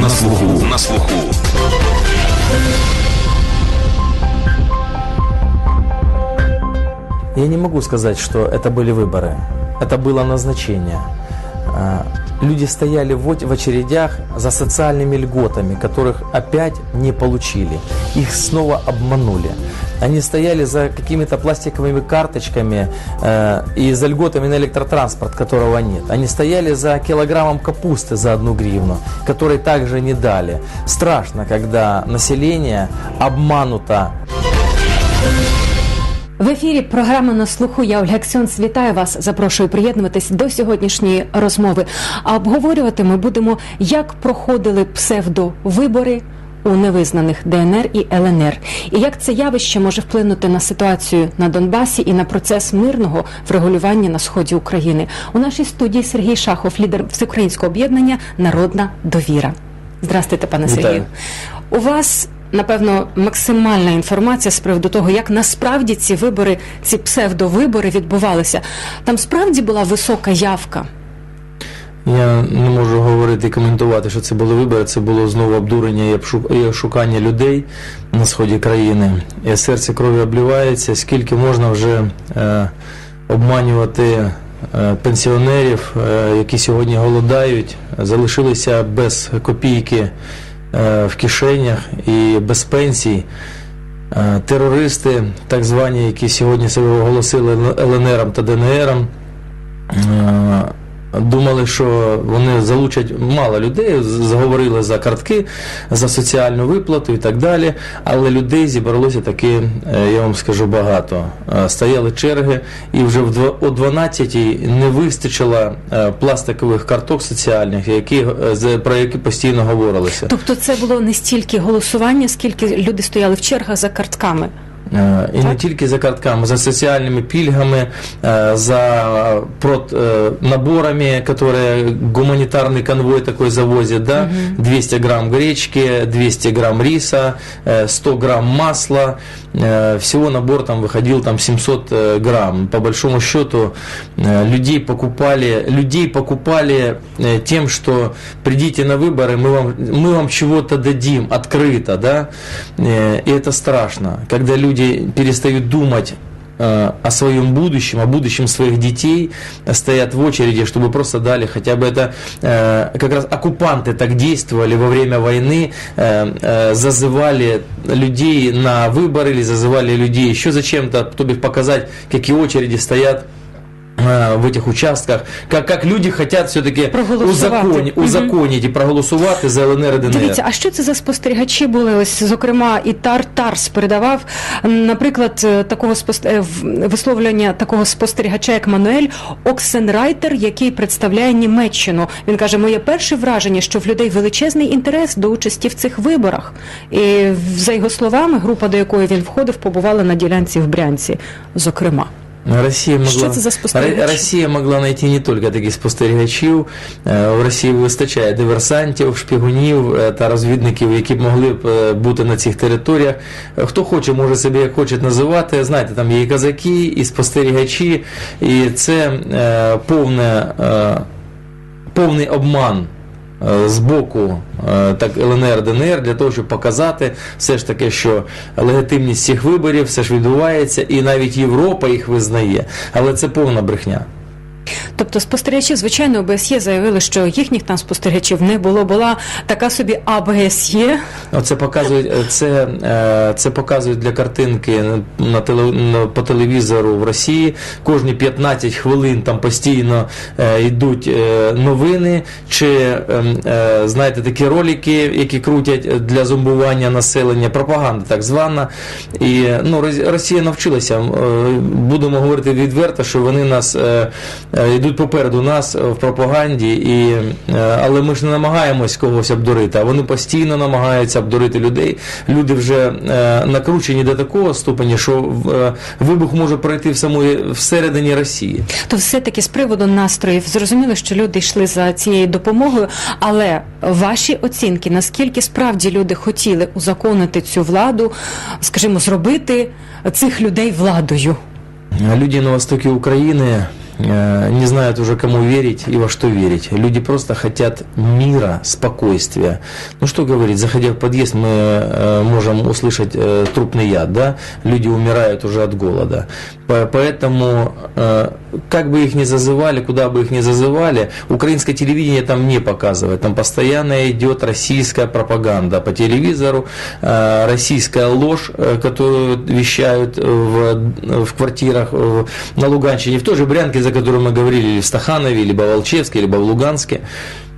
на слуху. На слуху. Я не могу сказать, что это были выборы. Это было назначение. А, Люди стояли в оч- в очередях за социальными льготами, которых опять не получили. Их снова обманули. Они стояли за какими-то пластиковыми карточками э, и за льготами на электротранспорт, которого нет. Они стояли за килограммом капусты за одну гривну, которой также не дали. Страшно, когда население обмануто В ефірі програма на слуху. Я Ольга Ксьонс. Вітаю вас. Запрошую приєднуватись до сьогоднішньої розмови. А обговорювати ми будемо, як проходили псевдовибори у невизнаних ДНР і ЛНР, і як це явище може вплинути на ситуацію на Донбасі і на процес мирного врегулювання на сході України. У нашій студії Сергій Шахов, лідер всеукраїнського об'єднання Народна довіра. Здрастуйте, пане Сергію. У вас напевно максимальна інформація з приводу того, як насправді ці вибори, ці псевдовибори відбувалися. Там справді була висока явка. Я не можу говорити і коментувати, що це були вибори. Це було знову обдурення і ошукання людей на сході країни. І серце крові обливається, скільки можна вже е, обманювати е, пенсіонерів, е, які сьогодні голодають, залишилися без копійки в кишенях і без пенсій. Е, Терористи, так звані, які сьогодні себе оголосили ЛНРом та ДНРом, е, думали, що вони залучать мало людей, заговорили за картки, за соціальну виплату і так далі. Але людей зібралося таки, е, я вам скажу, багато. Е, Стояли черги, і вже о 12-й не вистачило е, пластикових карток соціальних, які, про які постійно говорилося. Тобто, це було не стільки голосування, скільки люди стояли в чергах за картками. Е, І не Так. тільки за картками, за соціальними пільгами, е, за прот, е, наборами, которые гуманитарный конвой такой завозит, да, 200 грамм гречки, 200 грамм риса, э, 100 грамм масла, Э, Всего набор там выходил там 700 э, грамм. По большому счету э, людей покупали, людей покупали э, тем, что придите на выборы, мы вам, мы вам чего-то дадим открыто, да, Э, и это страшно, когда люди перестают думать э, о своем будущем, о будущем своих детей, э, стоят в очереди, чтобы просто дали хотя бы это, э, как раз оккупанты так действовали во время войны, э, э, зазывали людей на выборы или зазывали людей еще зачем-то, чтобы показать, какие очереди стоят э, в этих участках, как, как люди хотят все-таки узаконить, Мгм. узаконить проголосувати за ЛНР і ДНР. Дивіться, а що це за спостерігачі були? Ось, зокрема, і Тар Тарс передавав, наприклад, е, такого спос- е, висловлення такого спостерігача, як Мануель Оксенрайтер, який представляє Німеччину. Він каже: моє перше враження, що в людей величезний інтерес до участі в цих виборах. І за його словами, група, до якої він входив, побувала на ділянці в Брянці, зокрема. Росія могла, це за? Росія могла знайти не тільки таких спостерігачів. Е, У Росії вистачає диверсантів, шпигунів е, та розвідників, які б могли б е, бути на цих територіях. Хто хоче, може себе як хоче називати. Знаєте, там є і казаки, і спостерігачі, і це повне, повний обман. Е, З боку е, так ЛНР ДНР для того, щоб показати все ж таки, що легітимність цих виборів все ж відбувається, і навіть Європа їх визнає, але це повна брехня. Тобто спостерігачі, звичайно, ОБСЄ заявили, що їхніх там спостерігачів не було. Була така собі АБСЄ. Оце показують, це, е, це показують для картинки на теле, по телевізору в Росії. Кожні 15 хвилин там постійно е, йдуть е, новини, чи е, е, знаєте такі ролики, які крутять для зомбування населення, пропаганда так звана. І ну, Росія навчилася. Будемо говорити відверто, що вони нас йдуть попереду нас в пропаганді, і, е, але ми ж не намагаємось когось обдурити, а вони постійно намагаються обдурити людей. Люди вже е, накручені до такого ступеня, що е, вибух може пройти в самої всередині Росії. То все-таки з приводу настроїв зрозуміло, що люди йшли за цією допомогою, але ваші оцінки, наскільки справді люди хотіли узаконити цю владу, скажімо, зробити цих людей владою? Люди на востоке Украины э, не знают уже кому верить и во что верить. Люди просто хотят мира, спокойствия. Ну что говорить, заходя в подъезд, мы э, можем услышать э, трупный яд, да? Люди умирают уже от голода. По- Поэтому, э, как бы их ни зазывали, куда бы их ни зазывали, украинское телевидение там не показывает. Там постоянно идет российская пропаганда по телевизору, э, российская ложь, э, которую вещают в, в квартирах на Луганщине, в той же Брянке, за которую мы говорили, или в Стаханове, либо в Волчевске, либо в Луганске.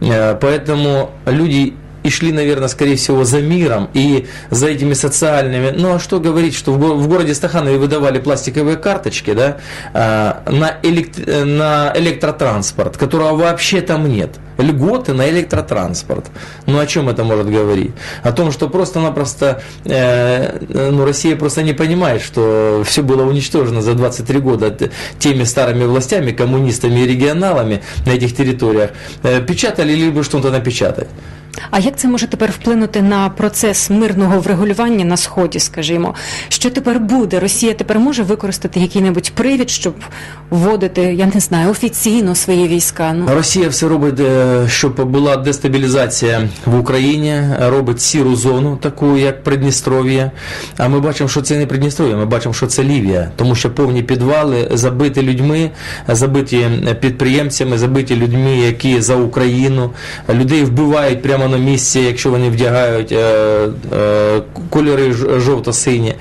Э, Поэтому люди и шли, наверное, скорее всего, за миром и за этими социальными. Ну, а что говорить, что в го- в городе Стаханове выдавали пластиковые карточки, да, а, на, элект- э, на электротранспорт, которого вообще там нет. Льготы на электротранспорт. Ну, о чем это может говорить? О том, что просто-напросто, э, ну, Россия просто не понимает, что все было уничтожено за 23 года теми старыми властями, коммунистами и регионалами на этих территориях. Э, Печатали либо что-то напечатать. А як це може тепер вплинути на процес мирного врегулювання на сході? Скажімо, що тепер буде? Росія тепер може використати який-небудь привід, щоб вводити, я не знаю, офіційно свої війська? Ну Росія все робить, е, щоб була дестабілізація в Україні, робить сіру зону, таку як Придністров'я. А ми бачимо, що це не Придністров'я, ми бачимо, що це Лівія, тому що повні підвали забиті людьми, забиті підприємцями, забиті людьми, які за Україну. Людей вбивають прямо на місці, якщо вони вдягають е, е, кольори жовто-сині.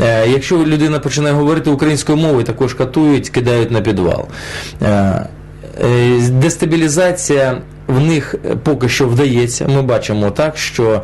Е, якщо людина починає говорити українською мовою, також катують, кидають на підвал. Дестабілізація в них поки що вдається. Ми бачимо так, що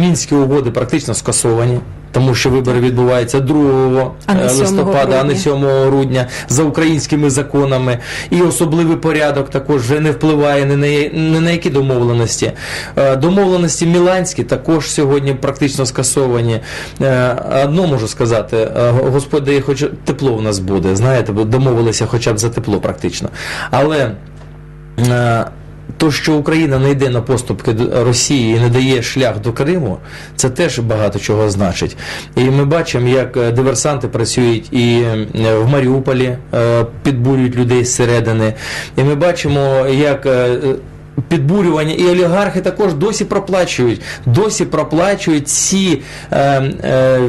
мінські угоди практично скасовані. Тому що вибори відбуваються 2 А не е, 7 листопада, а не 7 грудня за українськими законами. І особливий порядок також вже не впливає ні на, ні на які домовленості. Е, Домовленості Міланські також сьогодні практично скасовані. Е, Одно можу сказати, Господь дає, хоч тепло в нас буде. Знаєте, бо домовилися хоча б за тепло практично. Але то, що Україна не йде на поступки до Росії і не дає шлях до Криму, це теж багато чого значить. І ми бачимо, як е, диверсанти працюють і е, в Маріуполі, е, підбурюють людей зсередини. І ми бачимо, як. Підбурювання і олігархи також досі проплачують, досі проплачують ці е, е,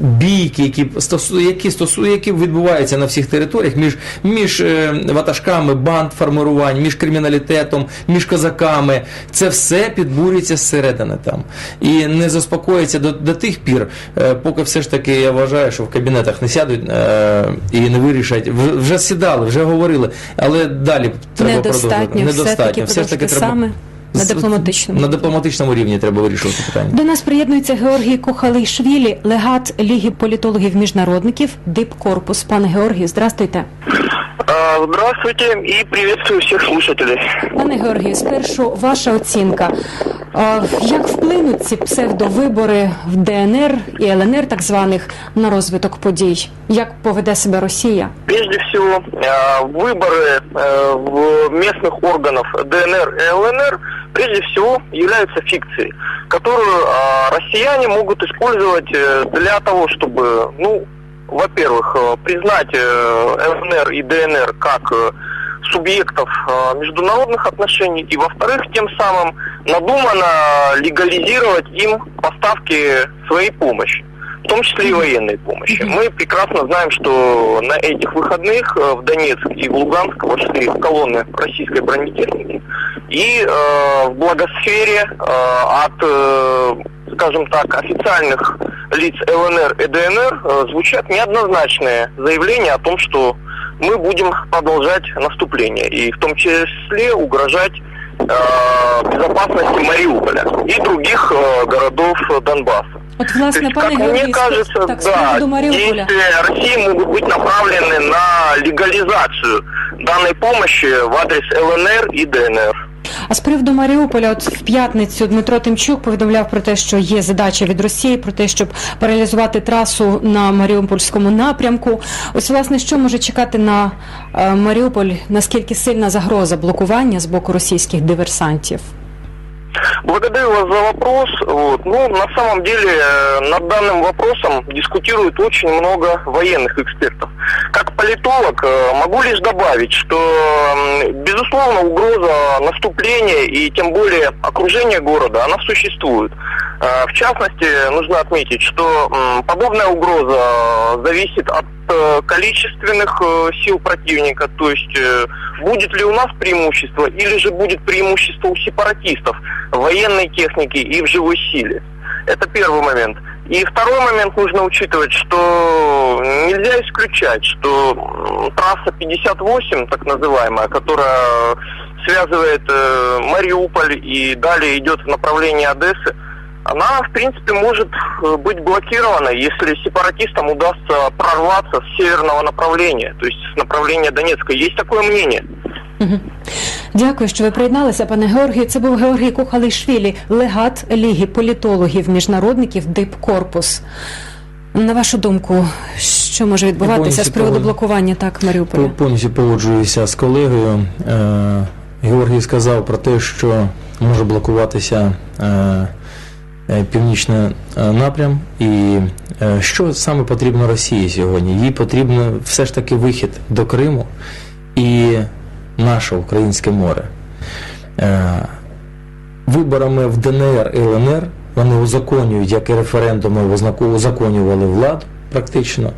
бійки, які стосу, які стосу, які відбуваються на всіх територіях між, між е, ватажками банд формувань, між криміналітетом, між козаками. Це все підбурюється зсередини там. І не заспокоїться до, до тих пір, е, поки все ж таки я вважаю, що в кабінетах не сядуть е, і не вирішать. Вже сідали, вже говорили, але далі треба недостатньо, продовжувати. все-таки Все ж таки продовжити треба саме на з- дипломатичному. на дипломатичному рівні треба вирішувати питання. До нас приєднується Георгій Кохалишвілі, легат Ліги політологів міжнародників, Дипкорпус. Пане Георгію, здрастуйте. А, Здравствуйте и приветствую всех слушателей. Пане Георгію, спершу ваша оцінка. А, Як вплинуть ці псевдовибори в ДНР і ЛНР, так званих, на розвиток подій? Як поведе себе Росія? Прежде всего, а, выборы э, в местных органов ДНР и ЛНР прежде всего являются фикцией, которую а, россияне могут использовать э, для того, чтобы, ну, во-первых, э, признать э, ЛНР и ДНР как субъектов международных отношений, и во-вторых, тем самым надуманно легализировать им поставки своей помощи в том числе и военной помощи. Мы прекрасно знаем, что на этих выходных в Донецк и в Луганск вошли колонны российской бронетехники. И э, в благосфере э, от, э, скажем так, официальных лиц ЛНР и ДНР э, звучат неоднозначные заявления о том, что мы будем продолжать наступление и в том числе угрожать э, безопасности Мариуполя и других э, городов Донбасса. От, То власне, есть, как мне кажется, так, да, действия России могут быть направлены на легализацию данной помощи в адрес ЛНР и ДНР. А з приводу Маріуполя, от в п'ятницю Дмитро Тимчук повідомляв про те, що є задача від Росії про те, щоб паралізувати трасу на Маріупольському напрямку. Ось власне, що може чекати на е, Маріуполь? Наскільки сильна загроза блокування з боку російських диверсантів? Благодарю вас за вопрос. Вот. Ну, на самом деле, э, над данным вопросом дискутирует очень много военных экспертов. Как политолог э, могу лишь добавить, что, безусловно, угроза наступления и тем более окружения города, она существует. Э, В частности, нужно отметить, что подобная угроза зависит от количественных э, сил противника, то есть э, будет ли у нас преимущество или же будет преимущество у сепаратистов в военной технике и в живой силе. Это первый момент. И второй момент нужно учитывать, что нельзя исключать, что трасса 58, так называемая, которая связывает э, Мариуполь и далее идет в направлении Одессы, она, в принципе, может э, быть блокирована, если сепаратистам удастся прорваться с северного направления, то есть с направления Донецка. Есть такое мнение. Дякую, що ви приєдналися, пане Георгію. Це був Георгій Кухалишвілі, легат Ліги політологів міжнародників Дипкорпус. На вашу думку, що може відбуватися з приводу блокування так Маріуполя? Пов- Повністю погоджуюся з колегою. Е, Георгій сказав про те, що може блокуватися е, північний е, напрям. І е, що саме потрібно Росії сьогодні? Їй потрібно все ж таки вихід до Криму і наше українське море. Е, Виборами в ДНР і ЛНР вони узаконюють, як і референдуми узаконювали владу практично.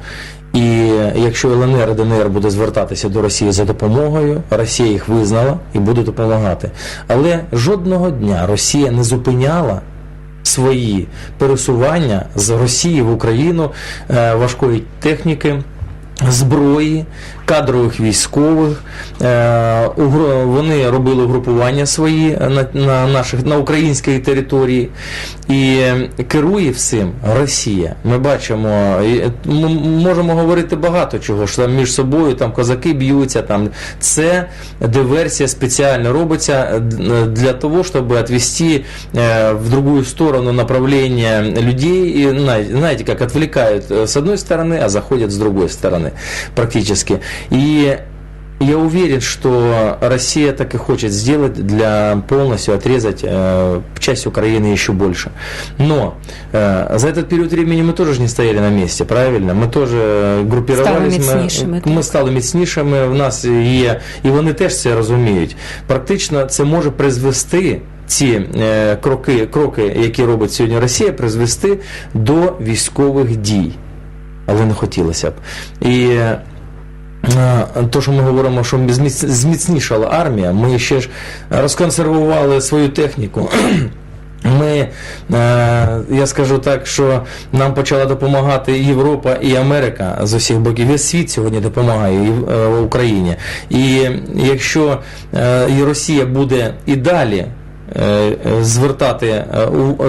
І якщо ЛНР і ДНР буде звертатися до Росії за допомогою, Росія їх визнала і буде допомагати. Але жодного дня Росія не зупиняла свої пересування з Росії в Україну е, важкої техніки. Зброї, кадрових військових, е, вони робили угрупування свої на, на наших на українській території, і керує всім Росія. Ми бачимо, е, ми можемо говорити багато чого, що там між собою там козаки б'ються. Там це диверсія спеціально робиться е, для того, щоб відвести в другую сторону направление людей. И знаете, знаете, как отвлекают э, с одной стороны, а заходят с другой стороны практически. И я уверен, что Россия так и хочет сделать для полностью отрезать э, часть Украины еще больше. Но э, за этот период времени мы тоже ж не стояли на месте, правильно? Мы тоже группировались. Стали ми- міцнішими, ми так. стали міцнішими, в нас є, і вони теж це розуміють. Практично це може призвести. Ці е, кроки, кроки, які робить сьогодні Росія, призвести до військових дій, Але не хотілося б. І е, то, що ми говоримо, що зміц- зміцнішала армія, ми ще ж розконсервували свою техніку. Ми, е, я скажу так, що нам почала допомагати Європа і Америка з усіх боків. Весь світ сьогодні допомагає і, е, Україні. І якщо Росія буде і далі звертати, е,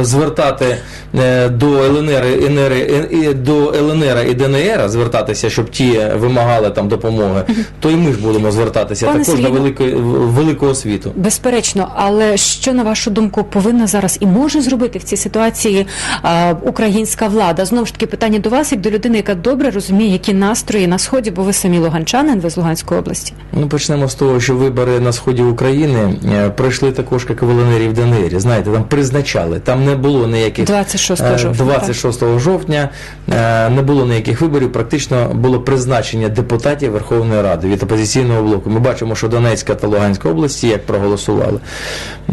звертати е, до ЛНР, НР, і- до ЛНР і ДНР звертатися, щоб ті вимагали там допомоги, то і ми ж будемо звертатися Пане також до Сергію, великої великого світу. Безперечно, але що на вашу думку повинна зараз і може зробити в цій ситуації а, українська влада? Знову ж таки, питання до вас, як до людини, яка добре розуміє, які настрої на сході, бо ви самі луганчанин, ви з Луганської області. Ну, почнемо з того, що вибори на сході України е, пройшли також, як і в ЛНР і в ДНР. Знаєте, там призначали, там не було ніяких 26 Е, жовтня. 26 жовтня е, не було ніяких виборів. Практично було призначення депутатів Верховної Ради від опозиційного блоку. Ми бачимо, що Донецька та Луганська області як проголосували.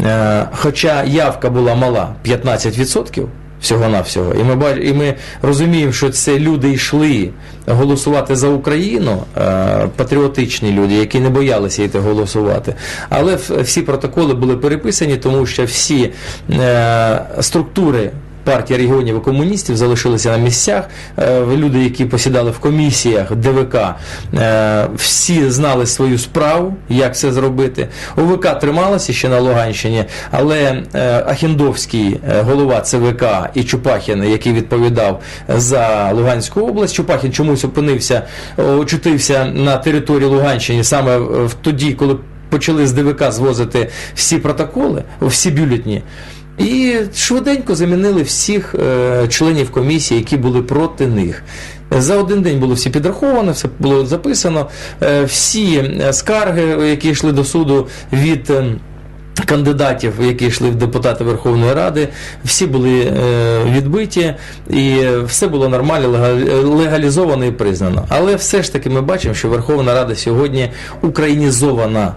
Е, Хоча явка була мала 15%. Всього-навсього. І ми, і ми розуміємо, що це люди йшли голосувати за Україну, е, патріотичні люди, які не боялися йти голосувати. Але всі протоколи були переписані, тому що всі е, структури партії регіонів і комуністів залишилися на місцях. Е, люди, які посідали в комісіях ДВК, е, всі знали свою справу, як це зробити. ОВК трималася ще на Луганщині, але е, Ахіндовський голова ЦВК і Чупахін, який відповідав за Луганську область, Чупахін чомусь опинився, очутився на території Луганщини саме в тоді, коли почали з ДВК звозити всі протоколи, всі бюлетні. І швиденько замінили всіх е, членів комісії, які були проти них. За один день було все підраховано, все було записано. Е, всі е, скарги, які йшли до суду від. кандидатів, які йшли в депутати Верховної Ради, всі були е, відбиті, і все було нормально, легалізовано і признано. Але все ж таки ми бачимо, що Верховна Рада сьогодні українізована.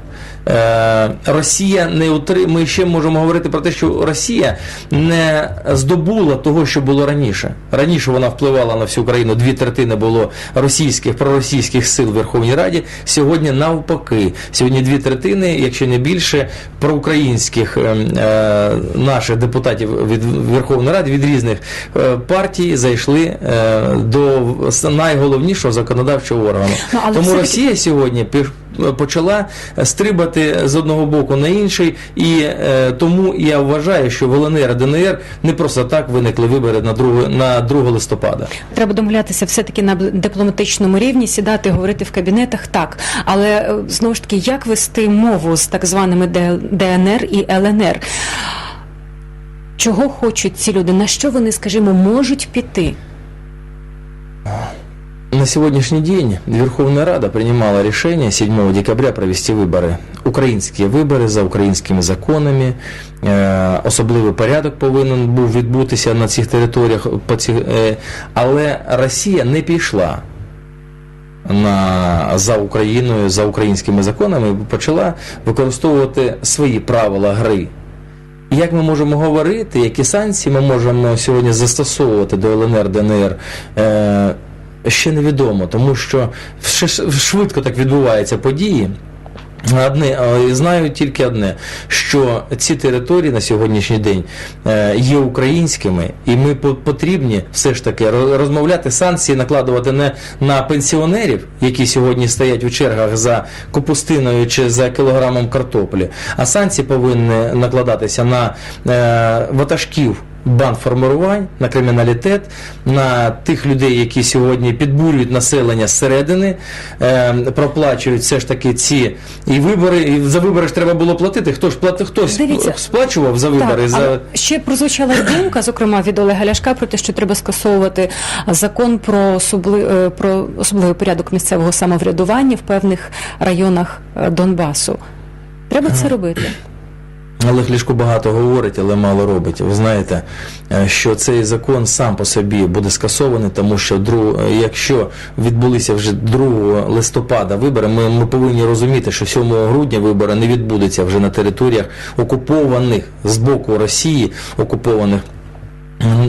Е, Росія не утри... Ми ще можемо говорити про те, що Росія не здобула того, що було раніше. Раніше вона впливала на всю країну. Дві третини було російських проросійських сил в Верховній Раді. Сьогодні навпаки. Сьогодні дві третини, якщо не більше, проукраїнських е, е, наших депутатів від Верховної Ради від різних е, партій зайшли е, до найголовнішого законодавчого органу. Ну, Тому Росія сьогодні почала стрибати з одного боку на інший, і е, тому я вважаю, що в ЛНР ДНР не просто так виникли вибори на 2, на 2 листопада. Треба домовлятися все-таки на бл- дипломатичному рівні, сідати, говорити в кабінетах, так. Але е, знову ж таки, як вести мову з так званими ДНР і ЛНР? Чого хочуть ці люди? На що вони, скажімо, можуть піти? На сегодняшний день Верховная Рада принимала решение 7 декабря провести выборы. Українські вибори за українськими законами. Е, Особливий порядок повинен був відбутися на цих територіях. е, Але Росія не пішла на, за Україною, за українськими законами, почала використовувати свої правила гри. І Як ми можемо говорити, які санкції ми можемо сьогодні застосовувати до ЛНР, ДНР, е, ще невідомо, тому що швидко так відбуваються події. Одне, знаю тільки одне, що ці території на сьогоднішній день е, є українськими, і ми по- потрібні все ж таки ро- розмовляти санкції, накладувати не на пенсіонерів, які сьогодні стоять у чергах за капустиною чи за кілограмом картоплі, а санкції повинні накладатися на е, ватажків бандформувань, на криміналітет, на тих людей, які сьогодні підбурюють населення зсередини, е, проплачують все ж таки ці і вибори. І за вибори ж треба було платити. Хто ж платив? Хтось Дивіться. сплачував за вибори. Так, за... ще прозвучала думка, зокрема від Олега Ляшка, про те, що треба скасовувати закон про, особли... е, про особливий порядок місцевого самоврядування в певних районах е, Донбасу. Треба це робити. Олег Ляшко багато говорить, але мало робить. Ви знаєте, е, що цей закон сам по собі буде скасований, тому що друг, е, якщо відбулися вже 2 листопада вибори, ми, ми повинні розуміти, що 7 грудня вибори не відбудуться вже на територіях окупованих з боку Росії, окупованих.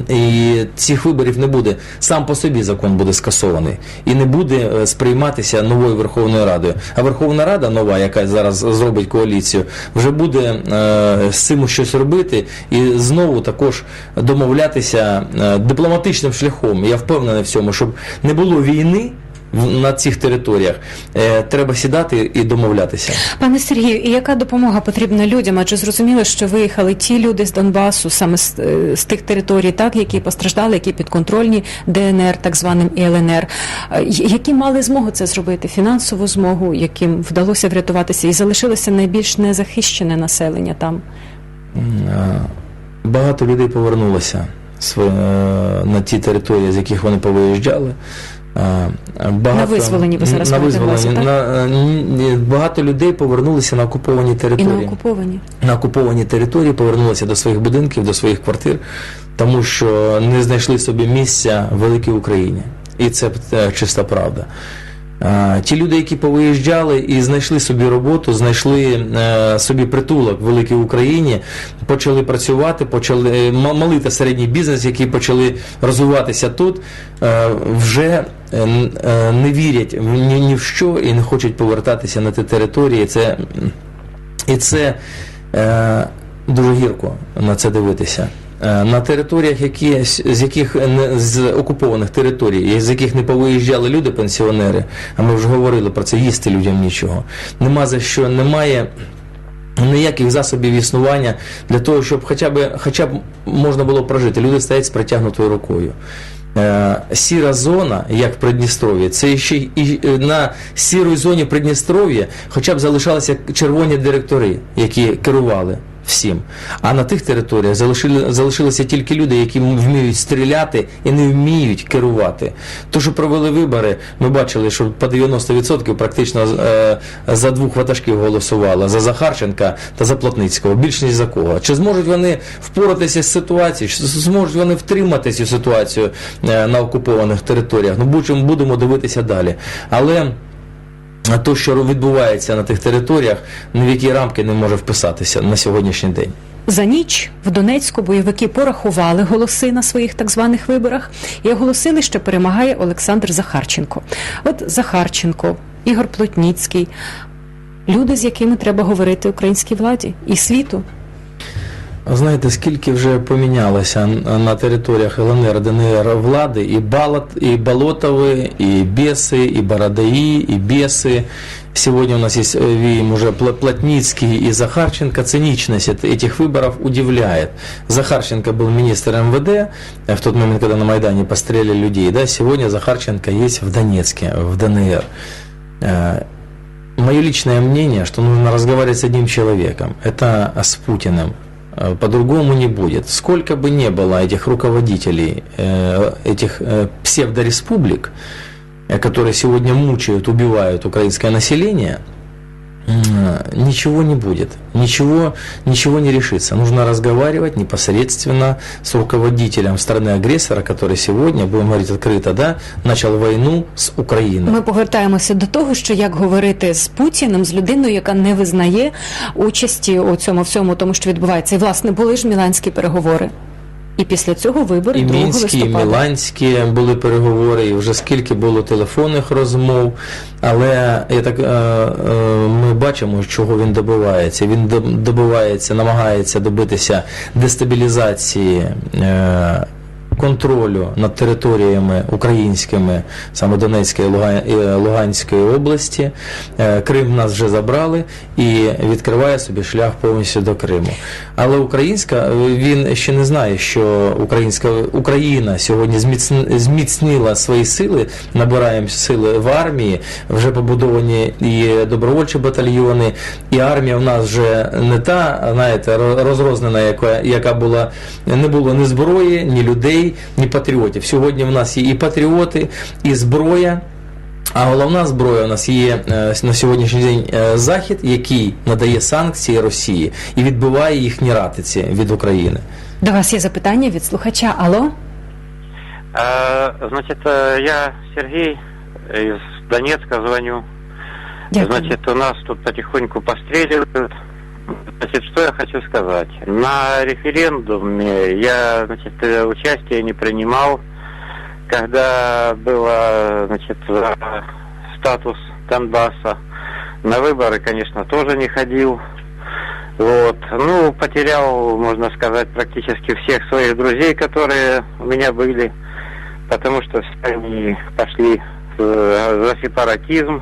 І цих виборів не буде. Сам по собі закон буде скасований і не буде е, сприйматися новою Верховною Радою. А Верховна Рада нова, яка зараз зробить коаліцію, вже буде е, з цим щось робити і знову також домовлятися е, дипломатичним шляхом. Я впевнений в цьому, щоб не було війни. На цих територіях е, треба сідати і домовлятися. Пане Сергію, і яка допомога потрібна людям? Адже зрозуміло, що виїхали ті люди з Донбасу, саме з, е, з тих територій, так які постраждали, які підконтрольні ДНР, так званим і ЛНР, Е, які мали змогу це зробити, фінансову змогу, яким вдалося врятуватися, і залишилося найбільш незахищене населення там. Багато людей повернулося на ті території, з яких вони повиїжджали. Багато, На визволені ви зараз на на так? На, е, багато людей повернулися на окуповані І на території. окуповані. на окуповані території, повернулися до своїх будинків, до своїх квартир, тому що не знайшли собі місця в великій Україні. І це е, чиста правда. Ті люди, які повиїжджали і знайшли собі роботу, знайшли е, собі притулок в великій Україні, почали працювати, почали е, малий та середній бізнес, які почали розвиватися тут, е, вже не вірять ні, в що і не хочуть повертатися на ті території. Це і це дуже гірко на це дивитися. Е, На територіях, які, з яких з окупованих територій, з яких не повиїжджали люди, пенсіонери, а ми вже говорили про це, їсти людям нічого. Нема за що, немає ніяких засобів існування для того, щоб хоча б, хоча б можна було прожити. Люди стоять з протягнутою рукою. Е, Сіра зона, як в Придністров'ї, це ще і е, на сірій зоні Придністров'я хоча б залишалися червоні директори, які керували всім. А на тих територіях залишили, залишилися тільки люди, які вміють стріляти і не вміють керувати. То, що провели вибори, ми бачили, що по 90% практично е, за двох ватажків голосувало за Захарченка та за Плотницького. Більш ніж за кого. Чи зможуть вони впоратися з ситуацією? Чи зможуть вони втримати цю ситуацію е, на окупованих територіях? Ну, будемо дивитися далі. Але а то, що відбувається на тих територіях, ні в які рамки не може вписатися на сьогоднішній день. За ніч в Донецьку бойовики порахували голоси на своїх так званих виборах і оголосили, що перемагає Олександр Захарченко. От Захарченко, Ігор Плотніцький, люди, з якими треба говорити українській владі і світу. Знаєте, скільки вже помінялося на територіях ЛНР, ДНР влади, і, Балот, і Болотовы, и Бесы, и Бородаи, и Бесы. Сегодня у нас есть, э, видим, уже Пла- Плотницкий и Захарченко. Циничность эт- этих выборов удивляет. Захарченко был министр МВД э, в тот момент, когда на Майдане постреляли людей. Да? Сегодня Захарченко есть в Донецке, в ДНР. Э, Мое личное мнение, что нужно разговаривать с одним человеком. Это с Путиным. Э, По-другому не будет. Сколько бы ни было этих руководителей, э, этих э, псевдореспублик, э, которые сегодня мучают, убивают украинское население, м, ничего не будет, ничего, ничего не решится. Нужно разговаривать непосредственно с руководителем страны-агрессора, который сегодня, будем говорить открыто, да, начал войну с Украиной. Ми повертаємося до того, що як говорити з Путіним, з людиною, яка не визнає участі у цьому всьому, тому що відбувається. І власне були ж міланські переговори. І після цього вибори І 2 мінські, і міланські були переговори, і вже скільки було телефонних розмов. Але я так, е, е, ми бачимо, чого він добивається. Він доб- добивається, намагається добитися дестабілізації. Е, Контролю над територіями українськими, саме Донецької і Луганської області. Крим нас вже забрали і відкриває собі шлях повністю до Криму. Але українська він ще не знає, що українська Україна сьогодні зміцн- зміцнила свої сили, набираємо сили в армії, вже побудовані і добровольчі батальйони, і армія в нас вже не та, знаєте, ро- розрознена, яка, яка була не було ні зброї, ні людей, ні патріотів. Сьогодні в нас є і патріоти, і зброя. А головна зброя у нас є е, на сьогоднішній день е, Захід, який надає санкції Росії і відбиває їхні ратиці від України. До вас є запитання від слухача. Алло? А, Значит, э, я Сергей из Донецка звоню. Дякую. Значит, у нас тут потихоньку постреливают. Значит, что я хочу сказать. На референдуме я, значит, участия не принимал, когда было, значит, за статус Донбасса. На выборы, конечно, тоже не ходил. Вот. Ну, потерял, можно сказать, практически всех своих друзей, которые у меня были, потому что все они пошли э, за сепаратизм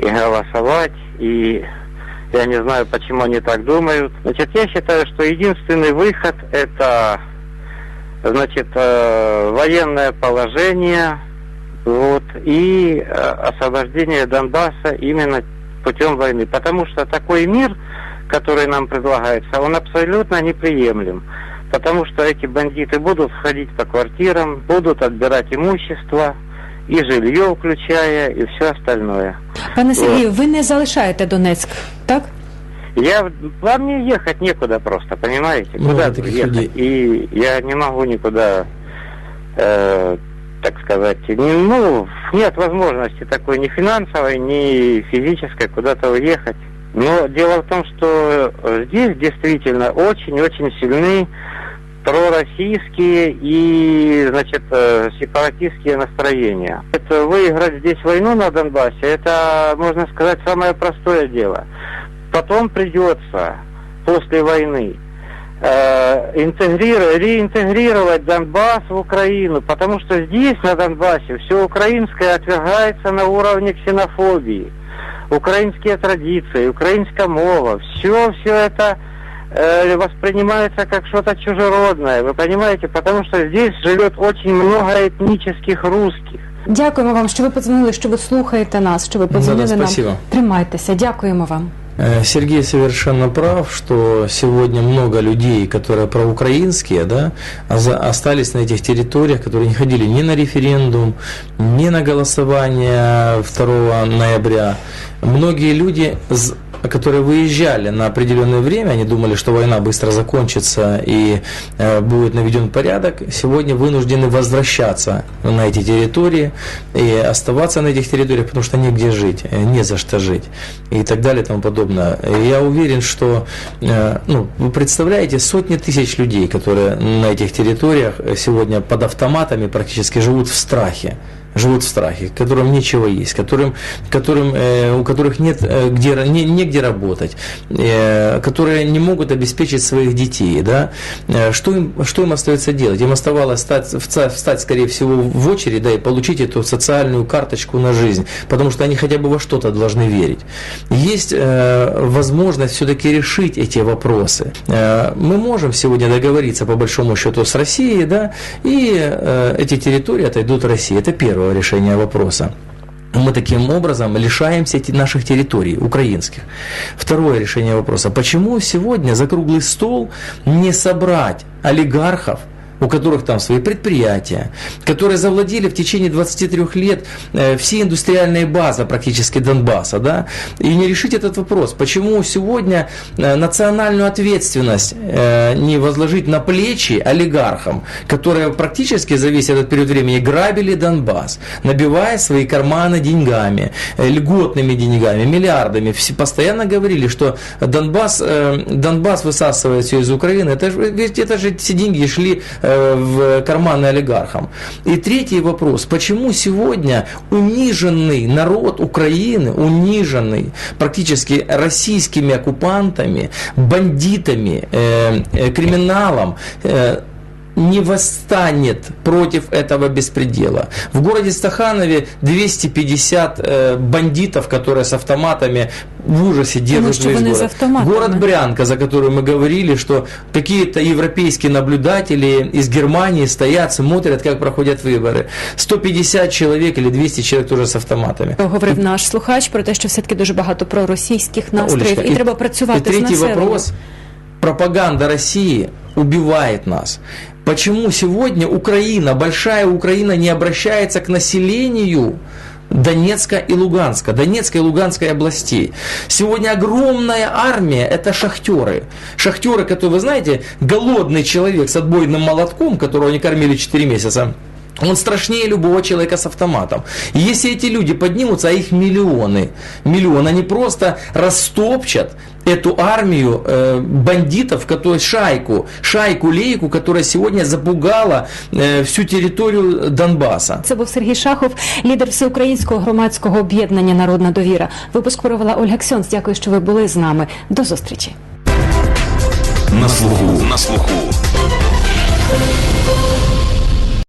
и голосовать, и я не знаю, почему они так думают. Значит, я считаю, что единственный выход это, значит, э, военное положение, вот, и э, освобождение Донбасса именно путем войны. Потому что такой мир, который нам предлагается, он абсолютно неприемлем. Потому что эти бандиты будут входить по квартирам, будут отбирать имущество, и жилье включая, и все остальное. Пане Сергію, ви не залишаєте Донецьк, так? Я, вам мне ехать некуда просто, понимаете? Много Куда таких ехать? людей. И я не могу никуда, э, так сказать, не, ну, нет возможности такой ни финансовой, ни физической куда-то уехать. Но дело в том, что э, здесь действительно очень-очень сильны пророссийские и, значит, э, сепаратистские настроения. Это выиграть здесь войну на Донбассе, это, можно сказать, самое простое дело. Потом придется после войны э, интегрировать, реинтегрировать Донбасс в Украину, потому что здесь, на Донбассе, все украинское отвергается на уровне ксенофобии. Украинские традиции, украинская мова, все, все это э, воспринимается как что-то чужеродное, вы понимаете, потому что здесь живет очень много этнических русских. Дякуємо вам, що ви подзвонили, що ви слухаєте нас, що ви подзвонили Да-да, нам. спасибо. Тримайтеся, дякуємо вам. Э, Сергей совершенно прав, что сегодня много людей, которые проукраинские, да, а за- остались на этих территориях, которые не ходили ни на референдум, ни на голосование 2 ноября. Многие люди, з- которые выезжали на определенное время, они думали, что война быстро закончится и э, будет наведен порядок, сегодня вынуждены возвращаться на эти территории и оставаться на этих территориях, потому что негде жить, э, не за что жить и так далее и тому подобное. И Я уверен, что э, ну, вы представляете сотни тысяч людей, которые на этих территориях э, сегодня под автоматами практически живут в страхе Живут в страхе, которым нечего есть, которым, которым, э, у которых нет э, где, не, негде работать, э, которые не могут обеспечить своих детей. Да? Э, что, им, что им остается делать? Им оставалось стать, встать, скорее всего, в очередь да, и получить эту социальную карточку на жизнь, потому что они хотя бы во что-то должны верить. Есть э, возможность все-таки решить эти вопросы. Э, мы можем сегодня договориться, по большому счету, с Россией, да, и э, эти территории отойдут России. Это первое решение вопроса. Мы таким образом лишаемся эти- наших территорий, украинских. Второе решение вопроса. Почему сегодня за круглый стол не собрать олигархов, у которых там свои предприятия, которые завладели в течение 23 лет э, все индустриальные базы практически Донбасса, да, и не решить этот вопрос. Почему сегодня э, национальную ответственность э, не возложить на плечи олигархам, которые практически за весь этот период времени грабили Донбасс, набивая свои карманы деньгами, льготными деньгами, миллиардами. Все постоянно говорили, что Донбасс, Донбасс высасывает все из Украины. Это же, это же все деньги шли в карманы олигархам. И третий вопрос. Почему сегодня униженный народ Украины, униженный практически российскими оккупантами, бандитами, э, э, криминалом, э, не восстанет против этого беспредела. В городе Стаханове 250 э, бандитов, которые с автоматами в ужасе держат что весь вони з город. автоматами. Город Брянка, за который мы говорили, что какие-то европейские наблюдатели из Германии стоят, смотрят, как проходят выборы. 150 человек или 200 человек тоже с автоматами. Говорив наш слухач про те, що все-таки дуже багато проросійських настроїв, Олечка, і, треба працювати И третий з населенням. вопрос. Пропаганда России убивает нас. Почему сегодня Украина, большая Украина, не обращается к населению Донецка и Луганска, Донецкой и Луганской областей. Сегодня огромная армия – это шахтеры. Шахтеры, которые, вы знаете, голодный человек с отбойным молотком, которого не кормили 4 месяца, он страшнее любого человека с автоматом. И если эти люди поднимутся, а их миллионы, миллионы, они просто растопчат эту армию э, бандитов, которые шайку, шайку-лейку, которая сегодня запугала э, всю территорию Донбасса. Це був Сергій Шахов, лідер всеукраїнського громадського об'єднання Народна довіра. Випуск провела Ольга Ксьонс. Дякую, що ви були з нами. До зустрічі. На слуху. На слуху.